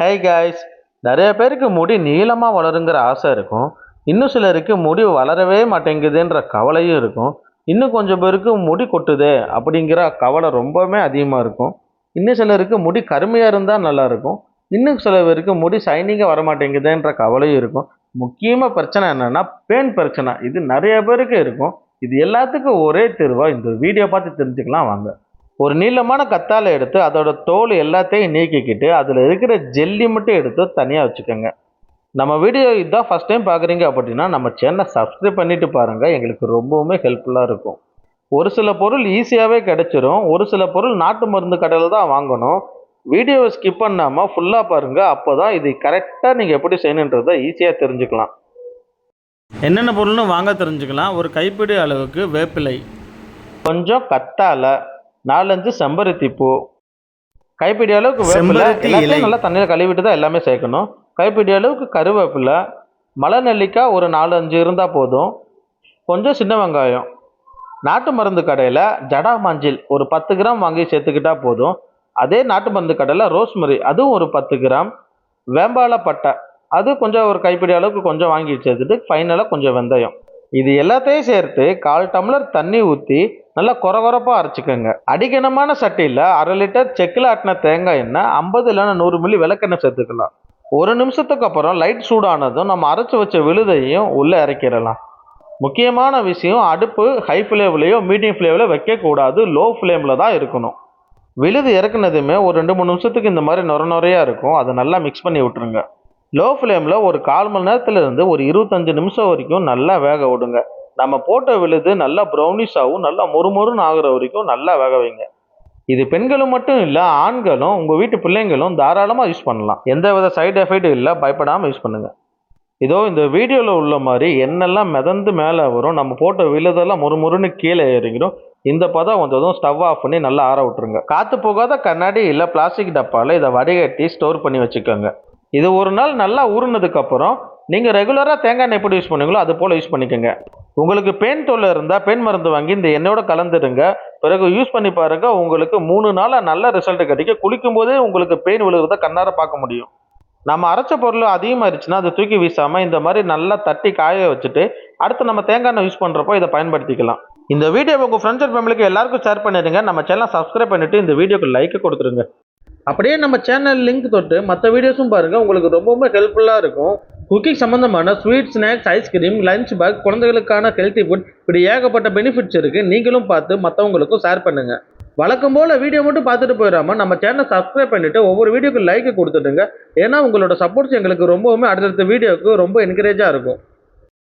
High guys நிறைய பேருக்கு முடி நீளமாக வளருங்கிற ஆசை இருக்கும். இன்னும் சிலருக்கு முடி வளரவே மாட்டேங்குதுன்ற கவலையும் இருக்கும். இன்னும் கொஞ்சம் பேருக்கு முடி கொட்டுதே அப்படிங்கிற கவலை ரொம்பவுமே அதிகமாக இருக்கும். இன்னும் சிலருக்கு முடி கருமையாக இருந்தால் நல்லாயிருக்கும் இன்னும் சில பேருக்கு முடி சைனிங்காக வரமாட்டேங்குதுன்ற கவலையும் இருக்கும். முக்கியமாக பிரச்சனை என்னென்னா பேன் பிரச்சனை. இது நிறைய பேருக்கு இருக்கும். இது எல்லாத்துக்கும் ஒரே தீர்வாக இந்த வீடியோ பார்த்து தெரிஞ்சுக்கலாம் வாங்க. ஒரு நீளமான கத்தாழை எடுத்து அதோட தோல் எல்லாத்தையும் நீக்கிக்கிட்டு அதில் இருக்கிற ஜெல்லி மட்டும் எடுத்து தனியாக வச்சுக்கோங்க. நம்ம வீடியோ இதான் ஃபஸ்ட் டைம் பார்க்குறீங்க அப்படின்னா நம்ம சேனலை சப்ஸ்கிரைப் பண்ணிட்டு பாருங்கள் எங்களுக்கு ரொம்பவுமே ஹெல்ப்ஃபுல்லாக இருக்கும். ஒரு சில பொருள் ஈஸியாகவே கிடைச்சிரும். ஒரு சில பொருள் நாட்டு மருந்து கடையில் தான் வாங்கணும். வீடியோவை ஸ்கிப் பண்ணாமல் ஃபுல்லாக பாருங்கள் அப்போ தான் இது கரெக்டாக நீங்கள் எப்படி செய்யணுன்றதை ஈஸியாக தெரிஞ்சுக்கலாம். என்னென்ன பொருள்னு வாங்க தெரிஞ்சுக்கலாம். ஒரு கைப்பிடி அளவுக்கு வேப்பிலை. கொஞ்சம் கத்தாழை நாலஞ்சு செம்பருத்தி பூ. கைப்பிடி அளவுக்கு வேப்பிலை. எல்லாத்தையும் நல்லா தண்ணியில் கழுவிட்டு தான் எல்லாமே சேர்க்கணும். கைப்பிடி அளவுக்கு கருவேப்பிலை. மலை நெல்லிக்காய் ஒரு நாலு அஞ்சு இருந்தால் போதும். கொஞ்சம் சின்ன வெங்காயம். நாட்டு மருந்து கடையில் ஜடா மஞ்சள் ஒரு பத்து கிராம் வாங்கி சேர்த்துக்கிட்டா போதும். அதே நாட்டு மருந்து கடையில் ரோஸ்மெரி அதுவும் ஒரு பத்து கிராம். வேம்பால பட்டை அது கொஞ்சம் ஒரு கைப்பிடி அளவுக்கு கொஞ்சம் வாங்கி சேர்த்துட்டு ஃபைனலாக கொஞ்சம் வெந்தயம். இது எல்லாத்தையும் சேர்த்து கால் டம்ளர் தண்ணி ஊற்றி நல்லா கொரகொரப்பாக அரைச்சிக்கோங்க. அடிக்கணமான சட்டியில் அரை லிட்டர் செக்கில் ஆட்டின தேங்காய் எண்ணெய் ஐம்பது இல்லைன்னா நூறு மில்லி விளக்கெண்ணெய் சேர்த்துக்கலாம். ஒரு நிமிஷத்துக்கு அப்புறம் லைட் சூடானதும் நம்ம அரைச்சி வச்ச விழுதையும் உள்ளே இறக்கிடலாம். முக்கியமான விஷயம் அடுப்பு ஹை ஃப்ளேம்லேயோ மீடியம் ஃப்ளேமில் வைக்கக்கூடாது. லோ ஃப்ளேமில் தான் இருக்கணும். விழுது இறக்குனதுமே ஒரு ரெண்டு மூணு நிமிஷத்துக்கு இந்த மாதிரி நுர நுறையாக இருக்கும். அதை நல்லா மிக்ஸ் பண்ணி விட்டுருங்க. லோ ஃப்ளேமில் ஒரு கால் மணி நேரத்துலேருந்து ஒரு இருபத்தஞ்சு நிமிஷம் வரைக்கும் நல்லா வேக விடுங்க. நம்ம போட்ட விழுது நல்லா ப்ரௌனிஷ் ஆகும் நல்லா மொறுமொறுன்னு ஆகுற வரைக்கும் நல்லா வேக வைங்க. இது பெண்களும் மட்டும் இல்லை ஆண்களும் உங்கள் வீட்டு பிள்ளைங்களும் தாராளமாக யூஸ் பண்ணலாம். எந்த வித சைடு எஃபெக்ட்டும் இல்லை பயப்படாமல் யூஸ் பண்ணுங்கள் இதோ இந்த வீடியோவில் உள்ள மாதிரி என்னெல்லாம் மிதந்து மேலே வரும் நம்ம போட்ட விழுதெல்லாம் மொறுமொறுன்னு கீழே இறங்கிடும். இந்த பதம் வந்ததும் ஸ்டவ் ஆஃப் பண்ணி நல்லா ஆற விட்டுருங்க. காற்று போகாத கண்ணாடி இல்லை பிளாஸ்டிக் டப்பாவில் இதை வடிகட்டி ஸ்டோர் பண்ணி வச்சுக்கோங்க. இது ஒரு நாள் நல்லா ஊறினதுக்கப்புறம் நீங்கள் ரெகுலராக தேங்காய் எண்ணெய் எப்படி யூஸ் பண்ணுவீங்களோ அது போல் யூஸ் பண்ணிக்கோங்க. உங்களுக்கு பெயின் தொல்லை இருந்தால் பெயின் மருந்து வாங்கி இந்த எண்ணெயோட கலந்துடுங்க. பிறகு யூஸ் பண்ணி பாருங்க உங்களுக்கு மூணு நாளாக நல்ல ரிசல்ட் கிடைக்கும் குளிக்கும் போதே உங்களுக்கு பெயின் விழுகிறத கண்ணார பார்க்க முடியும். நம்ம அரைச்ச பொருள் அதிகமாகிடுச்சுன்னா அதை தூக்கி வீசாமல் இந்த மாதிரி நல்லா தட்டி காய வச்சுட்டு அடுத்து நம்ம தேங்காய் எண்ணெய் யூஸ் பண்ணுறப்போ இதை பயன்படுத்திக்கலாம். இந்த வீடியோ உங்கள் ஃப்ரெண்ட்ஸ் அண்ட் ஃபேமிலிக்கு எல்லாருக்கும் ஷேர் பண்ணிடுங்க. நம்ம சேனல் சப்ஸ்கிரைப் பண்ணிவிட்டு இந்த வீடியோக்கு லைக் கொடுத்துருங்க. அப்படியே நம்ம சேனல் லிங்க் தொட்டு மற்ற வீடியோஸும் பாருங்கள் உங்களுக்கு ரொம்பவுமே ஹெல்ப்ஃபுல்லாக இருக்கும். குக்கிங் சம்மந்தமான sweet snacks ice cream lunch pack குழந்தைகளுக்கான ஹெல்த்தி ஃபுட் இப்படி ஏகப்பட்ட பெனிஃபிட்ஸ் இருக்குது நீங்களும் பார்த்து மற்றவங்களுக்கும் ஷேர் பண்ணுங்கள் வழக்கம் போல் வீடியோ மட்டும் பார்த்துட்டு போயிடாம நம்ம சேனலை சப்ஸ்கிரைப் பண்ணிவிட்டு ஒவ்வொரு வீடியோக்கு லைக் கொடுத்துடுங்க. ஏன்னா உங்களோட சப்போர்ட்ஸ் எங்களுக்கு ரொம்பவுமே அடுத்தடுத்த வீடியோவுக்கு ரொம்ப என்கரேஜாக இருக்கும்.